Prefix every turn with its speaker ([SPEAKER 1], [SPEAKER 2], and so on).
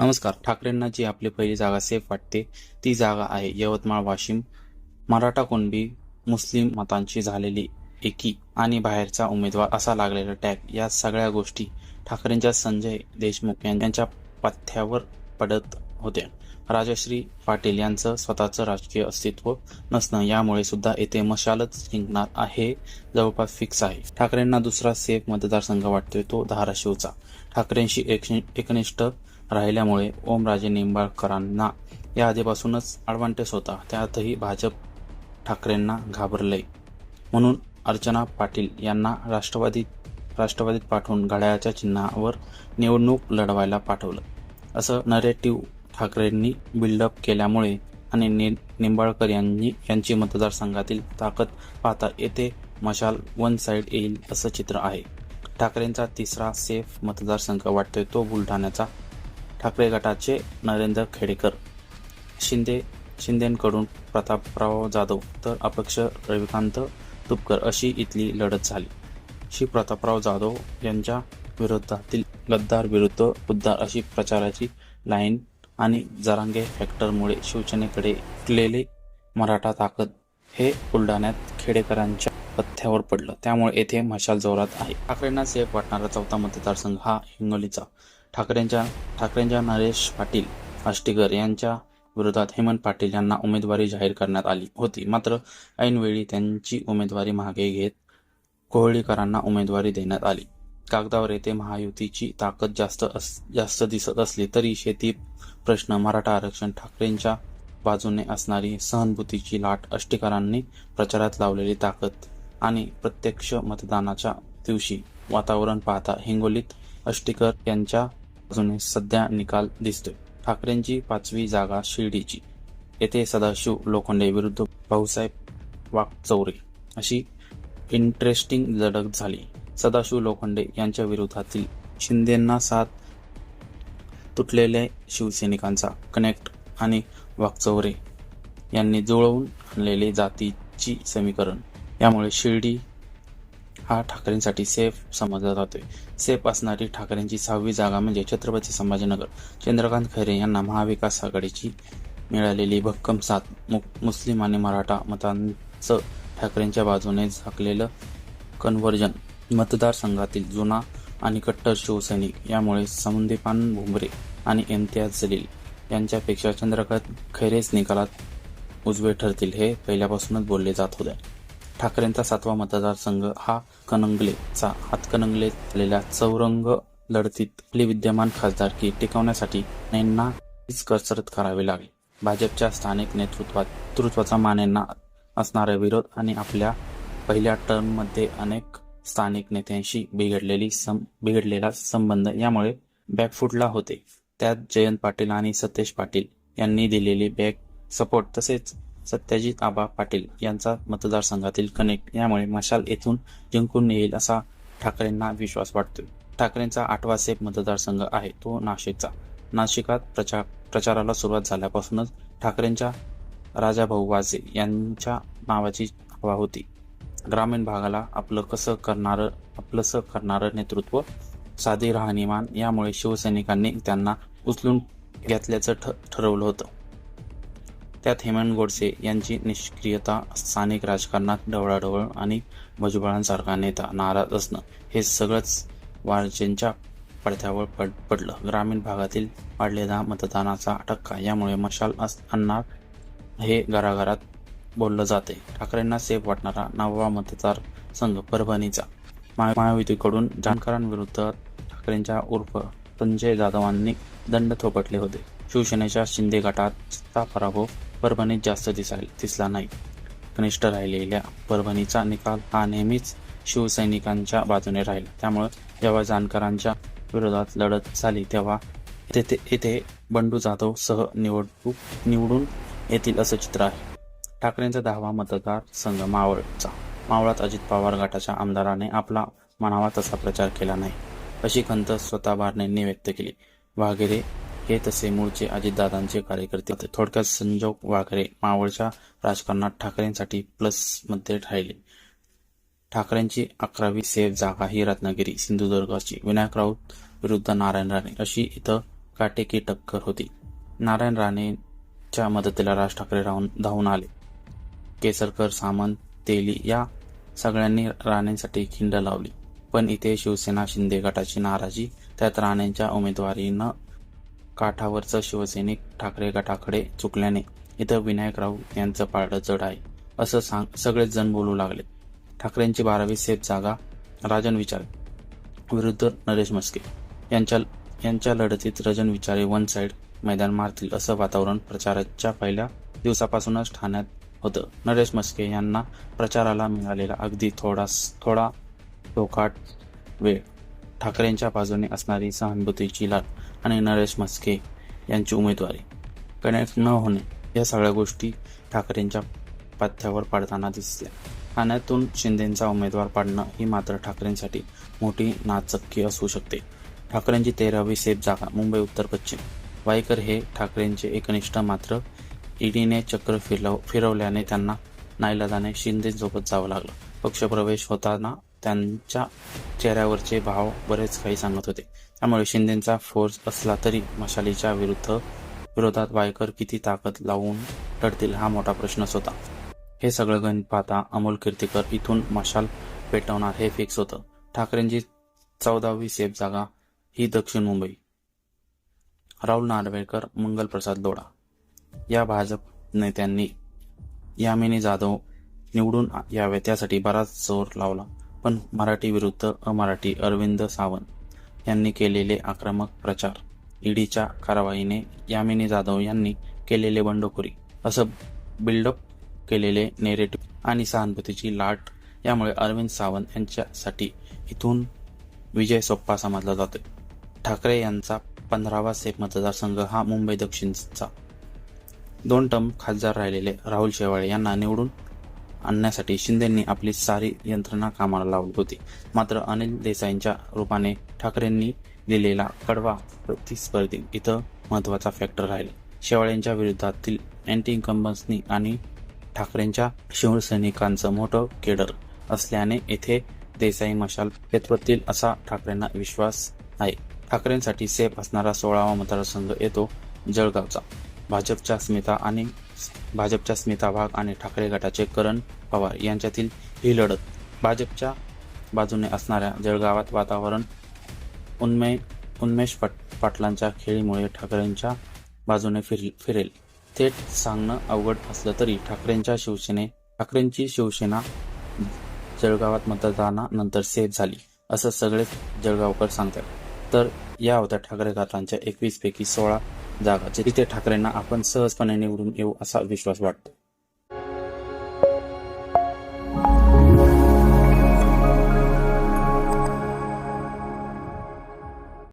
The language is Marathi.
[SPEAKER 1] नमस्कार. ठाकरेंना जी आपली पहिली जागा सेफ वाटते ती जागा आहे यवतमाळ वाशिम. मराठा कुणबी मुस्लिम मतांची झालेली एकी आणि बाहेरचा उमेदवार असा लागलेला टॅग या सगळ्या गोष्टी ठाकरेंच्या संजय देशमुख यांच्या पथ्यावर पडत होत्या. राजश्री पाटील यांचं स्वतःचं राजकीय अस्तित्व नसणं यामुळे सुद्धा येथे मशालच जिंकणार आहे जवळपास फिक्स आहे. ठाकरेंना दुसरा सेफ मतदारसंघ वाटतोय तो धाराशिवचा. ठाकरेंशी एकनिष्ठ राहिल्यामुळे ओमराजे निंबाळकरांना या आधीपासूनच ॲडव्हान्टेज होता. त्यातही भाजप ठाकरेंना घाबरले. म्हणून अर्चना पाटील यांना राष्ट्रवादी राष्ट्रवादीत पाठवून घड्याळाच्या चिन्हावर निवडणूक लढवायला पाठवलं. असं नरेटिव्ह ठाकरेंनी बिल्डअप केल्यामुळे आणि नि निंबाळकर यांनी यांची मतदारसंघातील ताकद पाहता येथे मशाल वन साईड येईल असं चित्र आहे. ठाकरेंचा तिसरा सेफ मतदारसंघ वाटतोय तो बुलढाण्याचा. ठाकरे गटाचे नरेंद्र खेडेकर शिंदे शिंदेंकडून प्रतापराव जाधव तर अपक्ष रविकांत तुपकर अशी इथली लढत झाली. श्री प्रतापराव जाधव यांच्या विरोधातील गद्दार विरुद्ध उद्धार अशी प्रचाराची लाईन आणि जरांगे फॅक्टरमुळे शिवसेनेकडे टिकलेले मराठा ताकद हे बुलढाण्यात खेडेकरांच्या पथ्यावर पडलं. त्यामुळे येथे मशाल जोरात आहे. ठाकरेंना सेफ वाटणारा चौथा मतदारसंघ हा हिंगोलीचा. ठाकरेंच्या ठाकरेंच्या नरेश पाटील आष्टीकर यांच्या विरोधात हेमंत पाटील यांना उमेदवारी जाहीर करण्यात आली होती. मात्र ऐनवेळी त्यांची उमेदवारी मागे घेत कोहळीकरांना उमेदवारी देण्यात आली. कागदावर येथे महायुतीची ताकद जास्त अस जास्त दिसत असली तरी शेती प्रश्न मराठा आरक्षण ठाकरेंच्या बाजूने असणारी सहानुभूतीची लाट अष्टीकरांनी प्रचारात लावलेली ताकद आणि प्रत्यक्ष मतदानाच्या दिवशी वातावरण पाहता हिंगोलीत अष्टीकर यांच्या बाजूने सध्या निकाल दिसतोय. ठाकरेंची पाचवी जागा शिर्डीची. येथे सदाशिव लोखंडे विरुद्ध भाऊसाहेब वाकचौरे अशी इंटरेस्टिंग लढत झाली. सदाशिव लोखंडे यांच्या विरोधातील शिंदेंना साथ तुटलेल्या शिवसैनिकांचा कनेक्ट आणि वाकचौरे यांनी जुळवून आणलेले जातीची समीकरण. यामुळे शिर्डी हा ठाकरेंसाठी सेफ समजला जातोय. सेफ असणारी ठाकरेंची सहावी जागा म्हणजे छत्रपती संभाजीनगर. चंद्रकांत खैरे यांना महाविकास आघाडीची मिळालेली भक्कम साथ मुस्लिम आणि मराठा मतांचं ठाकरेंच्या बाजूने झाकलेलं कन्व्हर्जन मतदारसंघातील जुना आणि कट्टर शिवसैनिक यामुळे समुदीपान भुमरे आणि इम्तियाज जलील यांच्यापेक्षा चंद्रकांत खैरेच निकालात उजवे ठरतील हे पहिल्यापासूनच बोलले जात होते. ठाकरेंचा सातवा मतदारसंघ हा कनंगलेचा हातकणंगले झालेल्या चौरंग लढतीत आपली विद्यमान खासदारकी टिकवण्यासाठी नेंना हीच कसरत करावी लागली. भाजपच्या स्थानिक नेतृत्वात नेतृत्वाचा मानेंना असणारा विरोध आणि आपल्या पहिल्या टर्ममध्ये अनेक स्थानिक नेत्यांशी बिघडलेली सं बिघडलेला संबंध यामुळे बॅकफूटला होते. त्यात जयंत पाटील आणि सतेज पाटील यांनी दिलेली बॅक सपोर्ट तसेच सत्याजित आबा पाटील यांचा मतदारसंघातील कनेक्ट यामुळे मशाल येथून जिंकून येईल असा ठाकरेंना विश्वास वाटतोय. ठाकरेंचा आठवा सेफ मतदारसंघ आहे तो नाशिकचा. नाशिकात प्रचार प्रचाराला सुरुवात झाल्यापासूनच ठाकरेंच्या राजाभाऊ वाजे यांच्या नावाची हवा होती. ग्रामीण भागाला आपलं कसं करणारं आपलंसं करणारं नेतृत्व साधे राहणीमान यामुळे शिवसैनिकांनी त्यांना उचलून घेतल्याचं ठ ठरवलं होतं. त्यात हेमंत गोडसे यांची निष्क्रियता स्थानिक राजकारणात ढवळाढवळ आणि भुजबळांसारखा नेता नाराज असणं हे सगळंच वारजेंच्या पडद्यावर पड पडलं. ग्रामीण भागातील वाढलेला मतदानाचा टक्का यामुळे मशाल अस आणणार हे घराघरात बोललं जाते. ठाकरेंना सेफ वाटणारा नववा मतदार संघ परभणीचा. महा- महायुतीकडून जाणकारांविरुद्ध ठाकरेंच्या उर्फ संजय जाधवांनी दंड थोपटले होते. शिवसेनेच्या शिंदे गटाचा पराभव परभणीत जास्त दिसाय दिसला नाही. कनिष्ठ राहिलेल्या परभणीचा निकाल हा नेहमीच शिवसैनिकांच्या बाजूने राहिला. त्यामुळे जेव्हा जानकरांच्या विरोधात लढत झाली तेव्हा तेथे येथे बंडू जाधव सह निवडणूक निवडून येतील असं चित्र आहे. ठाकरेंचा दहावा मतदार संघ मावळचा. मावळात अजित पवार गटाच्या आमदाराने आपला म्हणावा तसा प्रचार केला नाही. अशी खंत स्वतः बारणेंनी व्यक्त केली. वाघेरे हे तसे मूळचे अजितदादांचे कार्यकर्ते होते. थोडक्यात संजोग वाघरे मावळच्या राजकारणात ठाकरेंसाठी प्लसमध्ये राहिले. ठाकरेंची अकरावी सेफ जागा ही रत्नागिरी सिंधुदुर्गाची. विनायक राऊत विरुद्ध नारायण राणे. अशी इथं काटेकी टक्कर होती. नारायण राणेच्या मदतीला राज ठाकरे राहून धावून आले. केसरकर सामंत तेली या सगळ्यांनी राणेंसाठी खिंड लावली. पण इथे शिवसेना शिंदे गटाची नाराजी त्यात राणेंच्या उमेदवारीनं काठावरचं शिवसैनिक ठाकरे गटाकडे चुकल्याने इथं विनायक राऊत यांचं पारडं जड आहे असं सांग सगळेच जण बोलू लागले. ठाकरेंची बारावी सेफ जागा राजन विचारे. विरुद्ध नरेश मस्के यांच्या यांच्या लढतीत रजन विचारे वन साइड मैदान मारतील असं वातावरण प्रचाराच्या पहिल्या दिवसापासूनच ठाण्यात होतं. नरेश मस्के यांना प्रचाराला मिळालेला अगदी थोडा थोडा टोकाट वेळ ठाकरेंच्या बाजूने असणारी सहानुभूतीची लाट. आणि नरेश मस्के यांची उमेदवारी कनेक्ट न होणे या सगळ्या गोष्टी ठाकरेंच्या पथ्यावर पाडताना दिसल्या. ठाण्यातून शिंदेचा उमेदवार पाडणं ही मात्र ठाकरेंसाठी मोठी नाचक्की असू शकते. ठाकरेंची तेरावी सेफ जागा मुंबई उत्तर पश्चिम. वाईकर हे ठाकरेंचे एकनिष्ठ मात्र. ईडीने चक्र फिरव फिरवल्याने त्यांना नाईलाजाने शिंदेसोबत जावं लागलं. पक्षप्रवेश होताना त्यांच्या चेहऱ्यावरचे भाव बरेच काही सांगत होते. त्यामुळे शिंदेचा फोर्स असला तरी मशालीच्या विरुद्ध विरोधात वायकर किती ताकद लावून लढतील हा मोठा प्रश्नच होता. हे सगळं गणित पाहता अमोल कीर्तीकर इथून मशाल पेटवणार हे फिक्स होतं. ठाकरेंची चौदावी सेफ जागा ही दक्षिण मुंबई. राहुल नार्वेकर मंगलप्रसाद लोढा. या भाजप नेत्यांनी यामिनी जाधव निवडून यावे त्यासाठी बराच जोर लावला. पण मराठी विरुद्ध अमराठी अरविंद सावंत यांनी केलेले आक्रमक प्रचार ईडीच्या कारवाईने यामिनी जाधव यांनी केलेले बंडखोरी असं बिल्डअप केलेले नेरेटिव्ह आणि सहानुभूतीची लाट यामुळे अरविंद सावंत यांच्यासाठी इथून विजय सोप्पा समजला जातोय. ठाकरे यांचा पंधरावा सेफ मतदारसंघ हा मुंबई दक्षिणचा. दोन टर्म खासदार राहिलेले राहुल शेवाळे यांना निवडून आणण्यासाठी शिंदेंनी आपली सारी यंत्रणा कामाला लावली होती. मात्र अनिल देसाईंच्या रूपाने ठाकरेंनी दिलेला कडवा प्रतिस्पर्धी इथं महत्त्वाचा फॅक्टर राहिला. शेवाळ्यांच्या विरोधातील अँटी इन्कम्बन्सनी आणि ठाकरेंच्या शिवसैनिकांचं मोठं केडर असल्याने येथे देसाई मशाल नेतृत्वातील असा ठाकरेंना विश्वास आहे. ठाकरेंसाठी सेफ असणारा सोळावा मतदारसंघ येतो जळगावचा. भाजपच्या स्मिता आणि भाजपच्या स्मिता वाघ आणि ठाकरे गटाचे करण पवार यांच्यातील ही लढत. भाजपच्या बाजूने असणाऱ्या जळगावात वातावरण उन्मे उन्मेष पाट पाटलांच्या खेळीमुळे ठाकरेंच्या बाजूने फिर फिरेल. थेट सांगणं अवघड असलं तरी ठाकरेंच्या शिवसेने ठाकरेंची शिवसेना जळगावात मतदानानंतर सेफ झाली असं सगळेच जळगावकर सांगतात. तर या होत्या ठाकरे गटांच्या एकवीस पैकी सोळा जागा जिथे ठाकरेंना आपण सहजपणे निवडून येऊ असा विश्वास वाटतो.